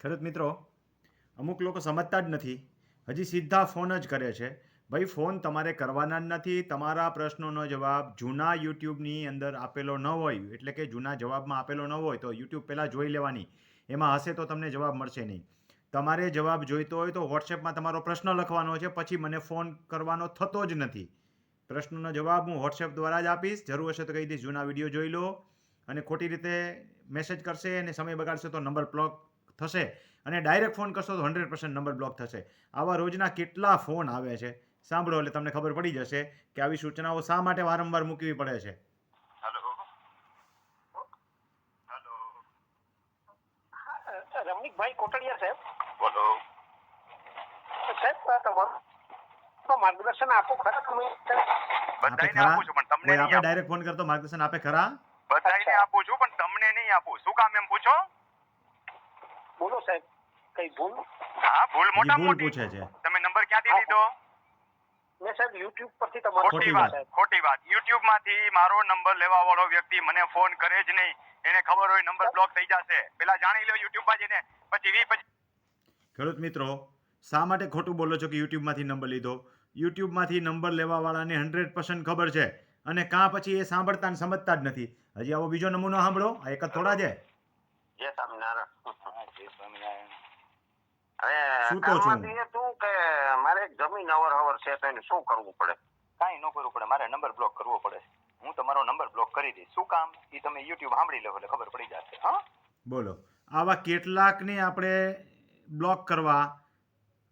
ખેડૂત મિત્રો, અમુક લોકો સમજતા જ નથી. હજી સીધા ફોન જ કરે છે. ભાઈ, ફોન તમારે કરવાના જ નથી. તમારા પ્રશ્નોનો જવાબ જૂના યુટ્યુબની અંદર આપેલો ન હોય, એટલે કે જૂના જવાબમાં આપેલો ન હોય, તો યુટ્યુબ પહેલાં જોઈ લેવાની. એમાં હશે તો તમને જવાબ મળશે નહીં. તમારે જવાબ જોઈતો હોય તો વોટ્સએપમાં તમારો પ્રશ્ન લખવાનો છે. પછી મને ફોન કરવાનો થતો જ નથી. પ્રશ્નનો જવાબ હું વોટ્સએપ દ્વારા જ આપીશ. જરૂર હશે તો કહી દઈશ, જૂના વીડિયો જોઈ લો. અને ખોટી રીતે મેસેજ કરશે અને સમય બગાડશે તો નંબર બ્લોક થશે અને ડાયરેક્ટ ફોન કરશો તો હંડ્રેડ પર્સન્ટ નંબર બ્લોક થશે. આવા રોજના કેટલા ફોન આવે છે? સાંભળો એટલે તમને ખબર પડી જશે કે આવી સૂચનાઓ શા માટે વારંવાર મૂકવી પડે છે. હેલો હેલો રમણીકભાઈ કોટડિયા સાહેબ. બોલો. સાહેબ તમારું માર્ગદર્શન આપો ખરા તમે? બધાને આપું છું પણ તમને નહીં આપણે આપું. ડાયરેક્ટ ફોન કરતો માર્ગદર્શન આપે ખરા? બધાને. આપું છું પણ તમને નહીં આપું. શું કામ એમ પૂછો? બોલો સાહેબ કઈ ભૂલ? હા ભૂલ મોટા ભૂલ મોટી પૂછે છે. તમે નંબર ક્યાંથી લીધો? મેં સાહેબ યુટ્યુબ પરથી તમારો ખોટી વાત. ખોટી વાત. યુટ્યુબમાંથી મારો નંબર લેવા વાળો વ્યક્તિ મને ફોન કરે જ નહીં. એને ખબર હોય નંબર બ્લોક થઈ જશે. પેલા જાણી લો યુટ્યુબમાં જઈને. પછી વી પછી ખેડૂત મિત્રો શા માટે ખોટું બોલો છો કે યુટ્યુબમાંથી નંબર લીધો? યુટ્યુબમાંથી નંબર લેવા વાળાને હંડ્રેડ પર્સન્ટ ખબર છે. અને કાં પછી એ સાંભળતા ને સમજતા જ નથી. હજી આવો બીજો નમૂનો સાંભળો. આ એક જ થોડા છે. જય સ્વામિનારાયણ. હવે શું કહો છો? આમાંથી કે મારે જમીન અવર હવર છે તો એને શું કરવું પડે? કાંઈ ન કરવું પડે મારે નંબર બ્લોક કરવો પડે. હું તમારો નંબર બ્લોક કરી દઈશ. શું કામ? એ તમે યુટ્યુબ સાંભળી લો એટલે ખબર પડી જશે હા? બોલો. આવા કેટલાકને આપણે બ્લોક કરવા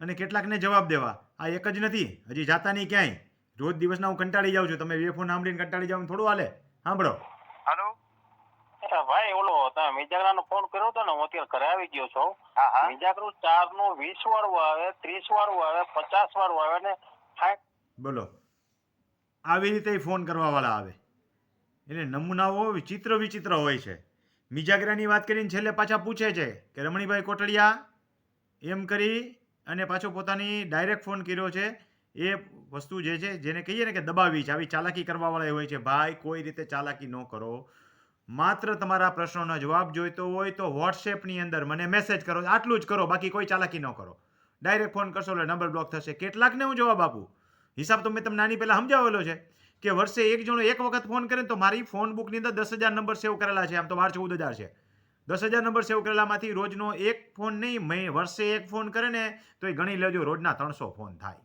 અને કેટલાકને જવાબ દેવા? આ એક જ નથી હજી જાતા નહીં ક્યાંય. રોજ દિવસના હું કંટાળી જાઉં છું. તમે વે ફોન સાંભળીને કંટાળી જાવ થોડું હાલે. સાંભળો. ભાઈ ઓલો તમે મિજાગરાનો ફોન કર્યો હતો ને હું અત્યારે ઘરે આવી ગયો છું. મિજાગરું ચારનું વીસ વાળું આવે ત્રીસ વાળું આવે પચાસ વાળું આવે ને બોલો. આવી રીતે ફોન કરવાવાળા આવે. એટલે નમૂનાઓ વિચિત્ર વિચિત્ર હોય છે. મિજાગરાની વાત કરીને છેલ્લે પાછા પૂછે છે કે રમણીભાઈ કોટડિયા એમ કરી અને પાછો પોતાની ડાયરેક્ટ ફોન કર્યો છે. એ વસ્તુ જે છે જેને કહીએ ને કે દબાવી છે. આવી ચાલાકી કરવાવાળા હોય છે. ભાઈ કોઈ રીતે ચાલાકી ન કરો. માત્ર તમારા પ્રશ્નોનો જવાબ જોઈતો હોય તો વોટ્સએપની અંદર મને મેસેજ કરો. આટલું જ કરો, બાકી કોઈ ચાલાકી ન કરો. ડાયરેક્ટ ફોન કરશો એટલે નંબર બ્લોક થશે. કેટલાકને હું જવાબ આપું? હિસાબ તો મેં તમને નાની પહેલાં સમજાવેલો છે કે વર્ષે એક જણો એક વખત ફોન કરે તો મારી ફોન બુકની અંદર દસ હજાર નંબર સેવ કરેલા છે. આમ તો બાર ચૌદ હજાર છે. દસ હજાર નંબર સેવ કરેલામાંથી રોજનો એક ફોન નહીં, મેં વર્ષે એક ફોન કરે ને તો એ ગણી લેજો, રોજના ત્રણસો ફોન થાય.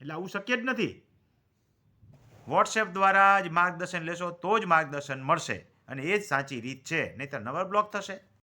એટલે આવું શક્ય જ નથી. વોટ્સએપ દ્વારા જ માર્ગદર્શન લેશો તો જ માર્ગદર્શન મળશે. અને એ જ સાચી રીત છે નહીંતર નંબર બ્લોક થશે.